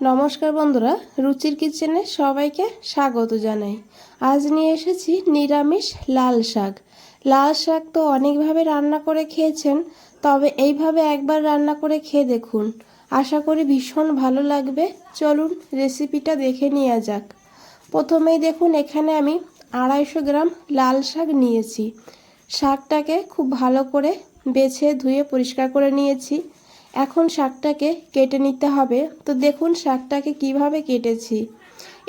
নমস্কার বন্ধুরা, রুচির কিচেনে সবাইকে স্বাগত জানাই। আজ নিয়ে এসেছি নিরামিষ লাল শাক। লাল শাক তো অনেকভাবে রান্না করে খেয়েছেন, তবে এইভাবে একবার রান্না করে খেয়ে দেখুন। আশা করি ভীষণ ভালো লাগবে। চলুন রেসিপিটা দেখে নেওয়া যাক। প্রথমেই দেখুন, এখানে আমি আড়াইশো গ্রাম লাল শাক নিয়েছি। শাকটাকে খুব ভালো করে বেছে ধুয়ে পরিষ্কার করে নিয়েছি। এখন শাকটাকে কেটে নিতে হবে। তো দেখুন শাকটাকে কীভাবে কেটেছি।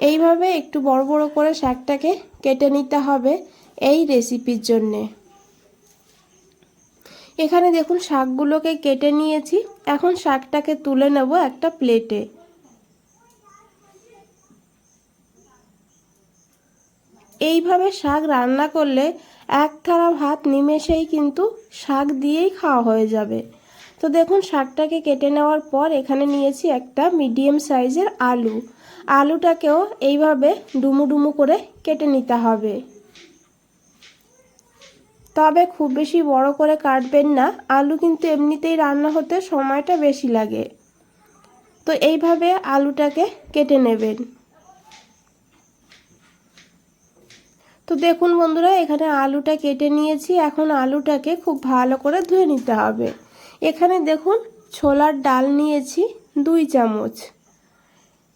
এইভাবে একটু বড় বড় করে শাকটাকে কেটে নিতে হবে এই রেসিপির জন্যে। এখানে দেখুন শাকগুলোকে কেটে নিয়েছি। এখন শাকটাকে তুলে নেব একটা প্লেটে। এইভাবে শাক রান্না করলে এক থালা ভাত নিমেষেই কিন্তু শাক দিয়েই খাওয়া হয়ে যাবে। তো দেখুন, শাকটাকে কেটে নেওয়ার পর এখানে নিয়েছি একটা মিডিয়াম সাইজের আলু। আলুটাকেও এইভাবে ডুমু ডুমু করে কেটে নিতে হবে। তবে খুব বেশি বড় করে কাটবেন না, আলু কিন্তু এমনিতেই রান্না হতে সময়টা বেশি লাগে। তো এইভাবে আলুটাকে কেটে নেবেন। তো দেখুন বন্ধুরা, এখানে আলুটা কেটে নিয়েছি, এখন আলুটাকে খুব ভালো করে ধুয়ে নিতে হবে। এখানে দেখুন, ছোলার ডাল নিয়েছি দুই চামচ।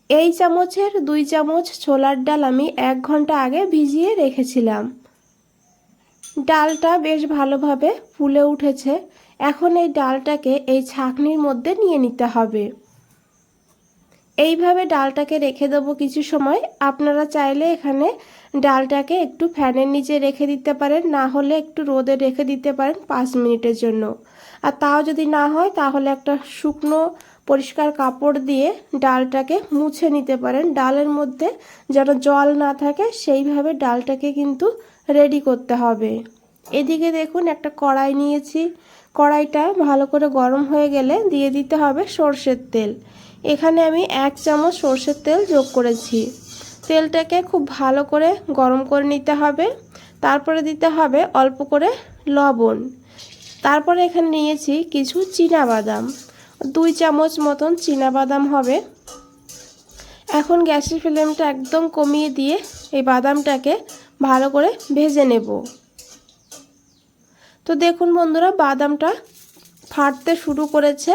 এই চামচের দুই চামচ ছোলার ডাল আমি এক ঘণ্টা আগে ভিজিয়ে রেখেছিলাম। ডালটা বেশ ভালোভাবে ফুলে উঠেছে। এখন এই ডালটাকে এই ছাঁকনির মধ্যে নিয়ে নিতে হবে। এইভাবে ডালটাকে রেখে দেবো কিছু সময়। আপনারা চাইলে এখানে ডালটাকে একটু ফ্যানের নিচে রেখে দিতে পারেন, না হলে একটু রোদে রেখে দিতে পারেন পাঁচ মিনিটের জন্য। আর তাও যদি না হয়, তাহলে একটা শুকনো পরিষ্কার কাপড় দিয়ে ডালটাকে মুছে নিতে পারেন। ডালের মধ্যে যেন জল না থাকে, সেইভাবে ডালটাকে কিন্তু রেডি করতে হবে। এদিকে দেখুন, একটা কড়াই নিয়েছি। কড়াইটা ভালো করে গরম হয়ে গেলে দিয়ে দিতে হবে সর্ষের তেল। এখানে আমি এক চামচ সর্ষের তেল যোগ করেছি। তেলটাকে খুব ভালো করে গরম করে নিতে হবে। তারপরে দিতে হবে অল্প করে লবণ। তারপরে এখানে নিয়েছি কিছু বাদাম দুই চামচ মতন বাদাম হবে। এখন গ্যাসের ফ্লেমটা একদম কমিয়ে দিয়ে এই বাদামটাকে ভালো করে ভেজে নেব। তো দেখুন বন্ধুরা, বাদামটা ফাটতে শুরু করেছে,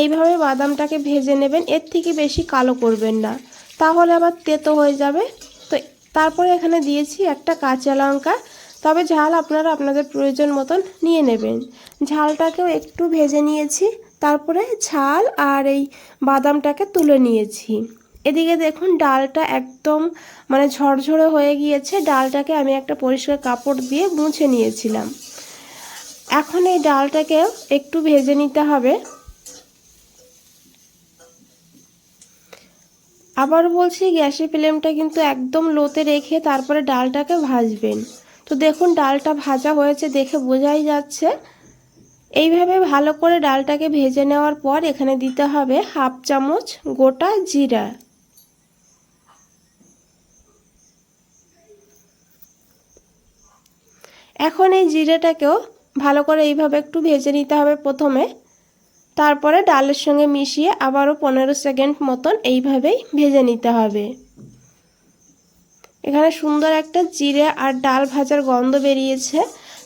এইভাবে বাদামটাকে ভেজে নেবেন, এর থেকে বেশি কালো করবেন না। তাহলে আবার তেতো হয়ে যাবে। তো তারপরে এখানে দিয়েছি একটা কাঁচা লঙ্কা। তবে ঝাল আপনারা আপনাদের প্রয়োজন মতন নিয়ে নেবেন। ঝালটাকেও একটু ভেজে নিয়েছি, তারপরে ঝাল আর এই বাদামটাকে তুলে নিয়েছি। এদিকে দেখুন, ডালটা একদম মানে ঝরঝরে হয়ে গিয়েছে। ডালটাকে আমি একটা পরিষ্কার কাপড় দিয়ে মুছে নিয়েছিলাম। এখন এই ডালটাকে একটু ভেজে নিতে হবে। আবার বলছি, গ্যাসের ফ্লেমটা কিন্তু একদম লোতে রেখে তারপরে ডালটাকে ভাজবেন। তো দেখুন, ডালটা ভাজা হয়েছে দেখে বোঝাই যাচ্ছে। এইভাবে ভালো করে ডালটাকে ভেজে নেওয়ার পর এখানে দিতে হবে হাফ চামচ গোটা জিরা। এখন এই জিরেটাকেও ভালো করে এইভাবে একটু ভেজে নিতে হবে প্রথমে। তারপরে ডালের সঙ্গে মিশিয়ে আবারও পনেরো সেকেন্ড মতন এইভাবেই ভেজে নিতে হবে। এখানে সুন্দর একটা জিরে আর ডাল ভাজার গন্ধ বেরিয়েছে।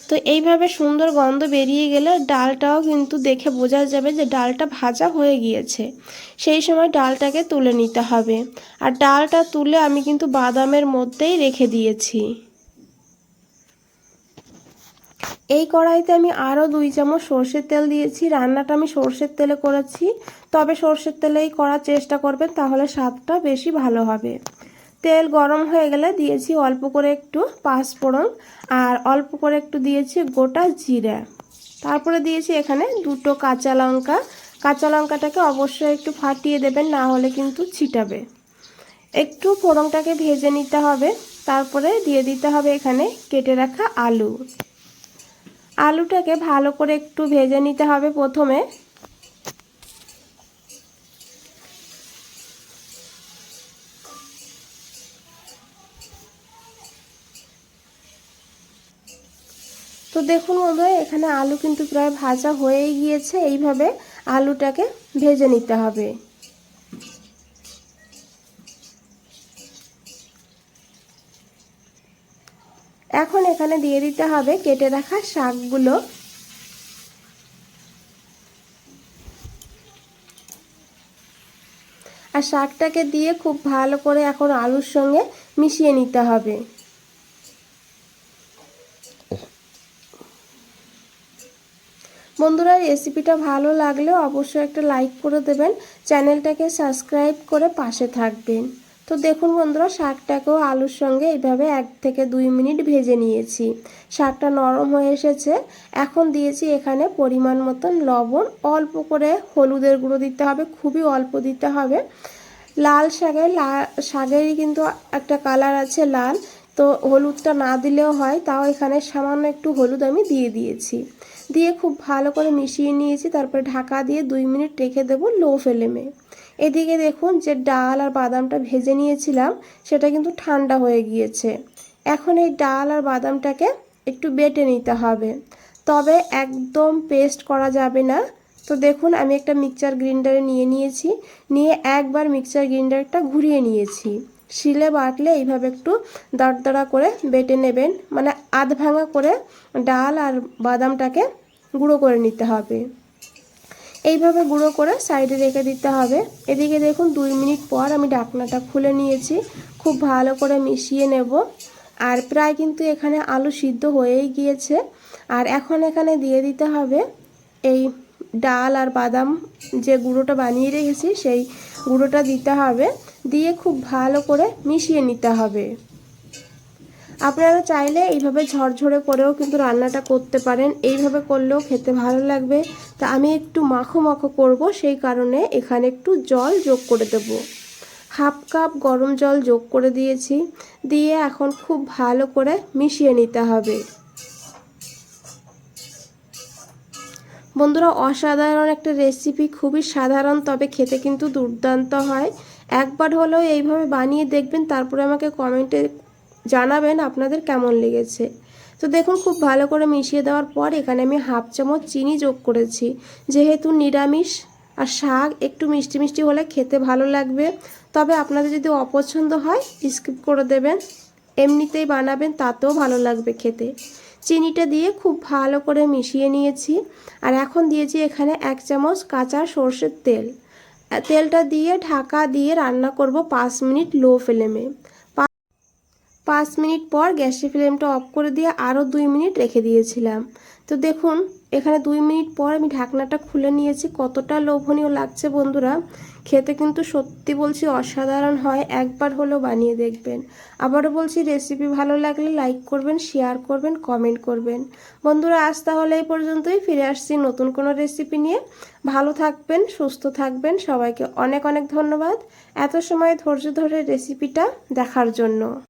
তো এইভাবে সুন্দর গন্ধ বেরিয়ে গেলে ডালটাও কিন্তু দেখে বোঝা যাবে যে ডালটা ভাজা হয়ে গিয়েছে। সেই সময় ডালটাকে তুলে নিতে হবে। আর ডালটা তুলে আমি কিন্তু বাদামের মধ্যেই রেখে দিয়েছি। এই কড়াইতে আমি আরও দুই চামচ সর্ষের তেল দিয়েছি। রান্নাটা আমি সর্ষের তেলে করেছি। তবে সর্ষের তেলেই করার চেষ্টা করবেন, তাহলে স্বাদটা বেশি ভালো হবে। তেল গরম হয়ে গেলে দিয়েছি অল্প করে একটু পাঁচফোড়ন আর অল্প করে একটু দিয়েছি গোটা জিরা। তারপরে দিয়েছি এখানে দুটো কাঁচা লঙ্কা। কাঁচা লঙ্কাটাকে অবশ্যই একটু ফাটিয়ে দেবেন, না হলে কিন্তু ছিটাবে। একটু ফোড়নটাকে ভেজে নিতে হবে। তারপরে দিয়ে দিতে হবে এখানে কেটে রাখা আলু। আলুটাকে ভালো করে একটু ভেজে নিতে হবে প্রথমে। তো দেখুন বন্ধুরা, এখানে আলু কিন্তু প্রায় ভাজা হয়েই গিয়েছে। এইভাবে আলুটাকে ভেজে নিতে হবে। এখন এখানে দিয়ে দিতে হবে কেটে রাখা শাকগুলো। আর শাকটাকে দিয়ে খুব ভালো করে এখন আলুর সঙ্গে মিশিয়ে নিতে হবে। বন্ধুরা রেসিপিটা ভালো লাগলে অবশ্যই একটা লাইক করে দেবেন। চ্যানেলটাকে সাবস্ক্রাইব করে পাশে থাকবেন। তো দেখুন বন্ধুরা, শাকটাকেও আলুর সঙ্গে এইভাবে এক থেকে দুই মিনিট ভেজে নিয়েছি। শাকটা নরম হয়ে এসেছে। এখন দিয়েছি এখানে পরিমাণ মতন লবণ। অল্প করে হলুদের গুঁড়ো দিতে হবে, খুবই অল্প দিতে হবে। লাল শাকে শাকেরই কিন্তু একটা কালার আছে লাল। তো হলুদটা না দিলেও হয়, তাও এখানে সামান্য একটু হলুদ আমি দিয়ে দিয়েছি। দিয়ে খুব ভালো করে মিশিয়ে নিয়েছি, তারপরে ঢাকা দিয়ে দুই মিনিট রেখে দেবো লো ফ্লেমে। এদিকে দেখুন যে ডাল আর বাদামটা ভেজে নিয়েছিলাম, সেটা কিন্তু ঠান্ডা হয়ে গিয়েছে। এখন এই ডাল আর বাদামটাকে একটু বেটে নিতে হবে। তবে একদম পেস্ট করা যাবে না। তো দেখুন, আমি একটা মিক্সচার গ্রিন্ডারে নিয়ে নিয়েছি, নিয়ে একবার মিক্সচার গ্রিন্ডারটা ঘুরিয়ে নিয়েছি। শিলে বাটলে এইভাবে একটু দরদরা করে বেটে নেবেন। মানে আধ ভাঙা করে ডাল আর বাদামটাকে গুঁড়ো করে নিতে হবে। এইভাবে গুঁড়ো করে সাইডে রেখে দিতে হবে। এদিকে দেখুন দুই মিনিট পর আমি ঢাকনাটা খুলে নিয়েছি। খুব ভালো করে মিশিয়ে নেব। আর প্রায় কিন্তু এখানে আলু সিদ্ধ হয়েই গিয়েছে। আর এখন এখানে দিয়ে দিতে হবে এই ডাল আর বাদাম যে গুঁড়োটা বানিয়ে রেখেছি, সেই গুঁড়োটা দিতে হবে। দিয়ে খুব ভালো করে মিশিয়ে নিতে হবে। আপনারা চাইলে এইভাবে ঝরঝরে করেও কিন্তু রান্নাটা করতে পারেন। এইভাবে করলেও খেতে ভালো লাগবে। তা আমি একটু মাখো মাখো করব, সেই কারণে এখানে একটু জল যোগ করে দেব। হাফ কাপ গরম জল যোগ করে দিয়েছি। দিয়ে এখন খুব ভালো করে মিশিয়ে নিতে হবে। বন্ধুরা, অসাধারণ একটা রেসিপি খুবই সাধারণ, তবে খেতে কিন্তু দুর্দান্ত হয়। একবার হলেও এইভাবে বানিয়ে দেখবেন, তারপরে আমাকে কমেন্টে জানাবেন আপনাদের কেমন লেগেছে। তো দেখুন, খুব ভালো করে মিশিয়ে দেওয়ার পর এখানে আমি হাফ চামচ চিনি যোগ করেছি। যেহেতু নিরামিষ আর শাক একটু মিষ্টি মিষ্টি হলে খেতে ভালো লাগবে, তবে আপনাদের যদি অপছন্দ হয়, স্কিপ করে দেবেন। এমনিতেই বানাবেন, তাতেও ভালো লাগবে খেতে। চিনিটা দিয়ে খুব ভালো করে মিশিয়ে নিয়েছি। আর এখন দিয়েছি এখানে এক চামচ কাঁচা সর্ষের তেল। তেলটা দিয়ে, ঢাকা দিয়ে রান্না করব পাঁচ মিনিট লো ফ্লেমে। পাঁচ মিনিট পর গ্যাসের ফ্লেমটা অফ করে দিয়ে আরও দুই মিনিট রেখে দিয়েছিলাম। তো দেখুন, এখানে দুই মিনিট পর আমি ঢাকনাটা খুলে নিয়েছি। কতটা লোভনীয় লাগছে বন্ধুরা। খেতে কিন্তু সত্যি বলছি অসাধারণ হয়। একবার হলেও বানিয়ে দেখবেন। আবারও বলছি রেসিপি ভালো লাগলে লাইক করবেন শেয়ার করবেন কমেন্ট করবেন। বন্ধুরা, আজ তাহলে এই পর্যন্তই। ফিরে আসছি নতুন কোনো রেসিপি নিয়ে। ভালো থাকবেন, সুস্থ থাকবেন। সবাইকে অনেক অনেক ধন্যবাদ। এত সময় ধৈর্য ধরে রেসিপিটা দেখার জন্য।